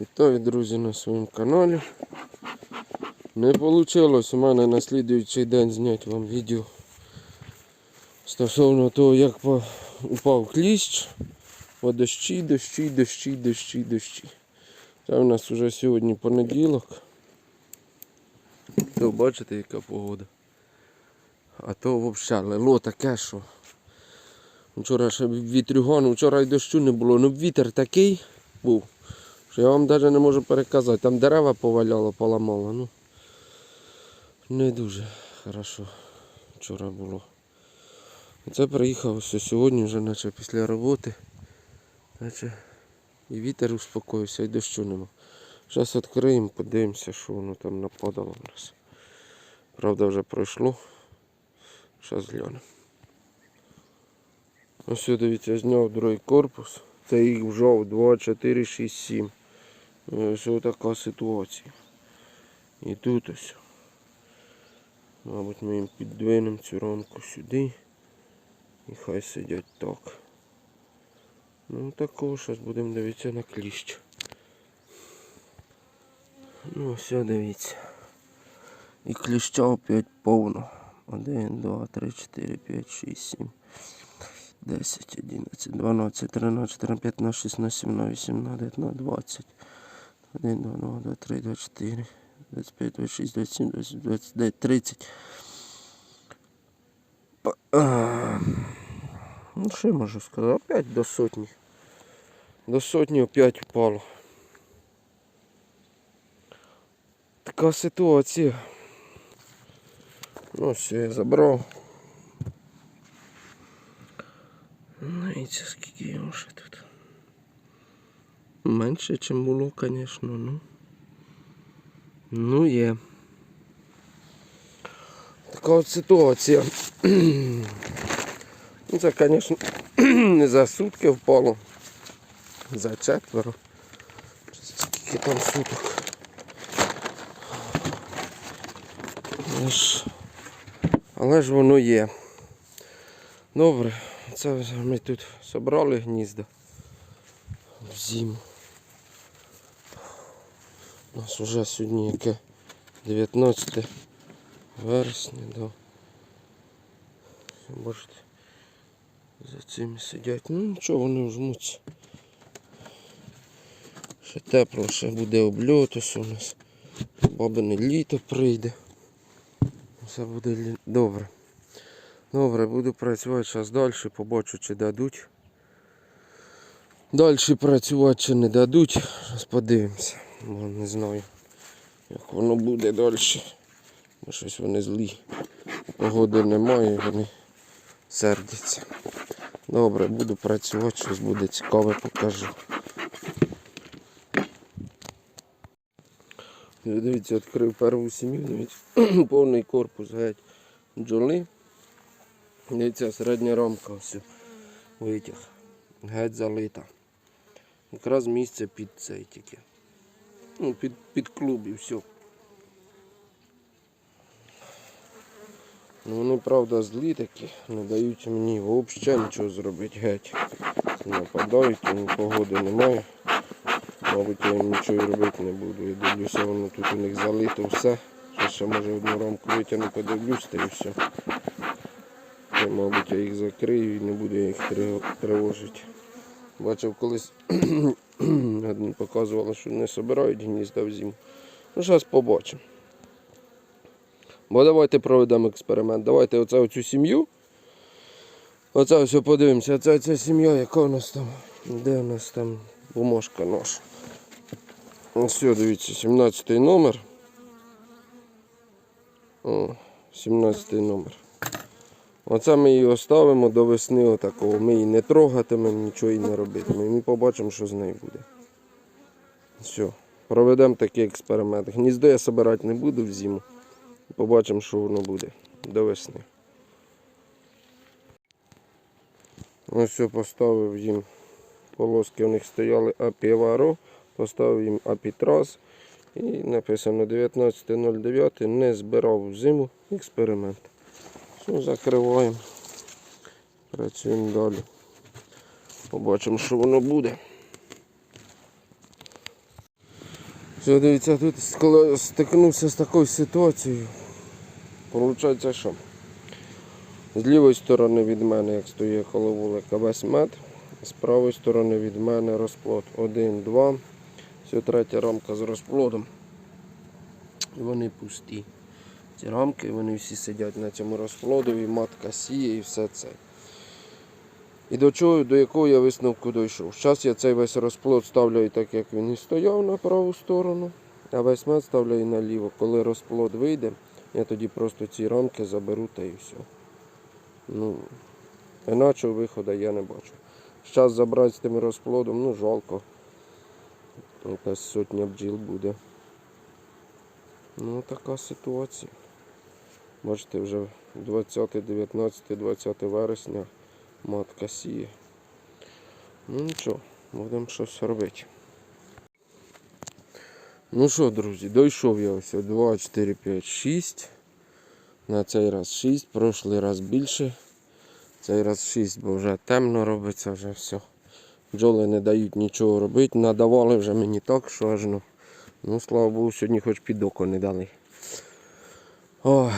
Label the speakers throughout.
Speaker 1: Вітаю, друзі, на своєму каналі. Не вийшло у мене на слідуючий день зняти вам відео стосовно того, як упав кліщ. По дощі, дощі, дощі, дощі, дощі. Це у нас вже сьогодні понеділок. То бачите яка погода. А то взагалі лило таке, що вчора ще вітрюган, вчора й дощу не було, але ну, вітер такий був. Що Я вам навіть не можу переказати, там дерева поваляло, поламало. Ну, Не дуже хорошо вчора було. Це приїхав ось сьогодні, вже наче після роботи. Наче І вітер успокоївся, і дощу нема. Зараз відкриємо, подивимося, що воно там нападало в нас. Правда вже пройшло. Зараз глянемо. Ось дивіться, зняв другий корпус. Це їх вже 2, 4, 6, 7. Ну, ось така ситуація. І тут ось. Мабуть ми їм піддвинемо цю рамку сюди. І хай сидять так. Ну такого зараз будемо дивитися на кліщ. Ну все, дивіться. І кліща опять повно. 1, 2, 3, 4, 5, 6, 7, 10, 11, 12, 13, 14, 15, 16, 17, 18, 19, 20. 1, 2, 2, 23, 24, 25, 26, 27, 28, 29, 30. Ну, что я можу сказати? Опять до сотни, До сотни опять впало. Такая ситуация. Ну, все, я забрал. Знаєте, скільки його ще тут. Менше, чим було, звісно, ну. Ну є. Така от ситуація. Ну, це, звісно, не за сутки впало. За четверо. Скільки там суток. Але ж, воно є. Добре, це ми тут зібрали гнізда в зиму. У нас вже сьогодні яке 19 вересня, да. бачите, за цими сидять. Ну нічого, вони вжмуться. Ще тепло, ще буде обльот, у нас. Бабине літо прийде. Все буде лі... добре. Добре, буду працювати зараз далі, побачу чи дадуть. Далі працювати чи не дадуть, зараз подивимося. Ну, не знаю, як воно буде далі. Бо щось вони злі. Погоди немає, вони сердяться. Добре, буду працювати, щось буде цікаве, покажу. Ну, дивіться, відкрив першу сім'ю, дивіться, повний корпус геть бджоли. Дивіться, середня рамка ось витяг. Геть залита. Якраз місце під цей тільки ну, під під клуб і все. Ну, Вони, правда, злі такі, не дають мені взагалі нічого зробити геть. Нападають, тому погоди немає. Мабуть, я їм нічого робити не буду. Я дивлюся, воно тут у них залито все. Ще ще може одну рамку витягну, подивлюсь та і все. Я, мабуть, я їх закрию і не буду я їх тривожити. Бачив колись огляду показувала, що не збирають гнізда в зиму. Ну, зараз побачимо. Бо давайте проведемо експеримент. Давайте оце оцю сім'ю. Оце ось подивимося, це ця сім'я, яка у нас там, де у нас там бумажка наша. Ось, дивіться, 17-й номер. О, 17-й номер. Оце ми її оставимо до весни отакого. Ми її не трогатимемо, нічого їй не робитимемо. І ми побачимо, що з нею буде. Все, проведемо такий експеримент. Гніздо я збирати не буду в зиму. Побачимо, що воно буде до весни. Ось все, поставив їм полоски, у них стояли апіваро, поставив їм апітрас і написано 19.09 не збирав в зиму експеримент. Все, закриваємо. Працюємо далі. Побачимо, що воно буде. Все, дивіться, тут стикнувся з такою ситуацією. Получається що? З лівої сторони від мене, як стоїть коловулика, весь мед, з правої сторони від мене розплод. Один, два. Все, третя рамка з розплодом. І вони пусті. Ці рамки, вони всі сидять на цьому розплоду і матка сіє і все це. І до чого, до якого я висновку дійшов. Зараз я цей весь розплод ставлю і так, як він і стояв на праву сторону, а весь мед ставлю і наліво. Коли розплод вийде, я тоді просто ці рамки заберу та і все. Ну, Іначе виходу я не бачу. Зараз забрати з тим розплодом, ну жалко. Якась сотня бджіл буде. Ну така ситуація. Бачите, вже 20, 19, 20 вересня матка сіє. Ну нічого, будемо щось робити. Ну що, друзі, дійшов я ось 2, 4, 5, 6. На цей раз 6, Пройшли раз більше. Цей раз 6, бо вже темно робиться, вже все. Бджоли не дають нічого робити, надавали вже мені так, що аж ну. Ну, слава Богу, сьогодні хоч під око не дали. О,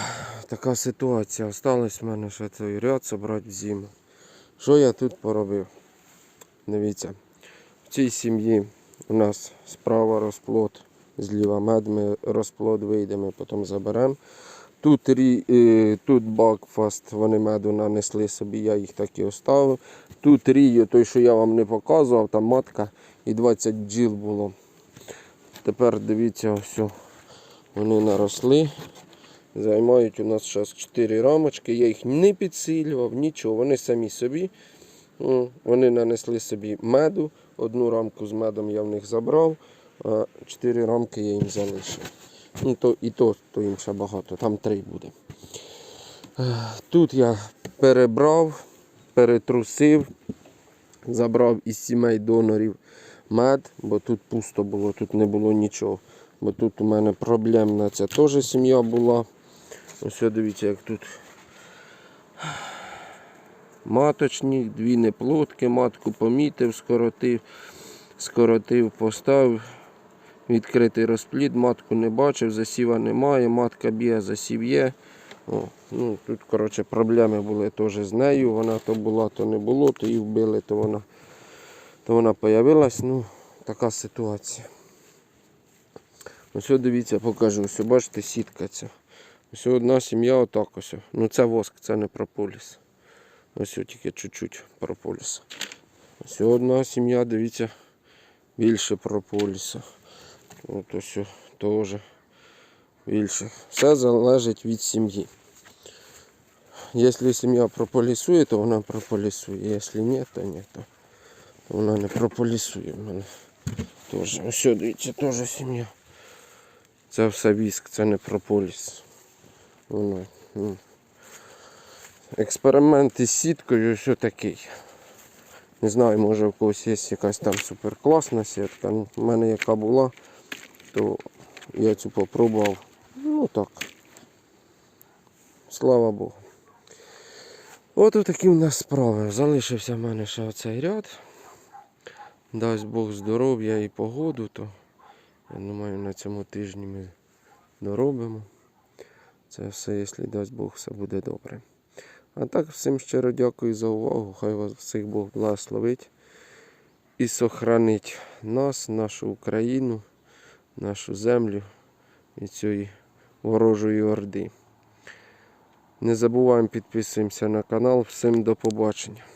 Speaker 1: така ситуація. Осталось в мене ще цей ряд зібрати в зиму. Що я тут поробив? Дивіться, в цій сім'ї у нас справа розплод, зліва мед, ми розплод вийдемо, потім заберемо. Тут е, тут бакфаст, вони меду нанесли собі, я їх так і оставив. Тут рію, той, що я вам не показував, там матка і 20 джіл було. Тепер дивіться, ось, вони наросли. Займають у нас зараз 4 рамочки. Я їх не підсилював, нічого. Вони самі собі. Ну, вони нанесли собі меду. Одну рамку з медом я в них забрав, а 4 рамки я їм залишив. Ну, то, І то, то їм ще багато, там 3 буде. Тут я перебрав, перетрусив, забрав із сімей донорів мед, бо тут пусто було, тут не було нічого. Бо тут у мене проблемна ця теж сім'я була. Ось дивіться, як тут маточник, дві неплодки, матку помітив, скоротив, скоротив, поставив. Відкритий розплід, матку не бачив, засіва немає, матка б'є, засів є. О, ну, Тут коротше, проблеми були теж з нею. Вона то була, то не було, то її вбили, то вона то вона появилась. Ну, Така ситуація. Ось дивіться, покажу. Ось, бачите, сітка ця. Ось одна сім'я отак ось. Ну це воск, це не прополіс. Ось тільки чуть-чуть прополіс. Ось одна сім'я, дивіться, більше прополіса. От ось теж більше. Все залежить від сім'ї. Якщо сім'я прополісує, то вона прополісує. Якщо ні, то ні, то вона не прополісує в мене. Теж. Ось дивіться, теж сім'я. Це все віск, це не прополіс. Ну, експеримент із сіткою, що такий. Не знаю, може у когось є якась там суперкласна сітка. У ну, мене яка була, то я цю попробував. Ну так. Слава Богу. От такі в нас справи. Залишився в мене ще оцей ряд. Дасть Бог здоров'я і погоду, то я думаю на цьому тижні ми доробимо. Це все, якщо дасть Бог, все буде добре. А так, всім щиро дякую за увагу. Хай вас всіх Бог благословить і сохранить нас, нашу Україну, нашу землю і цієї ворожої орди. Не забуваємо підписуємося на канал. Всім до побачення.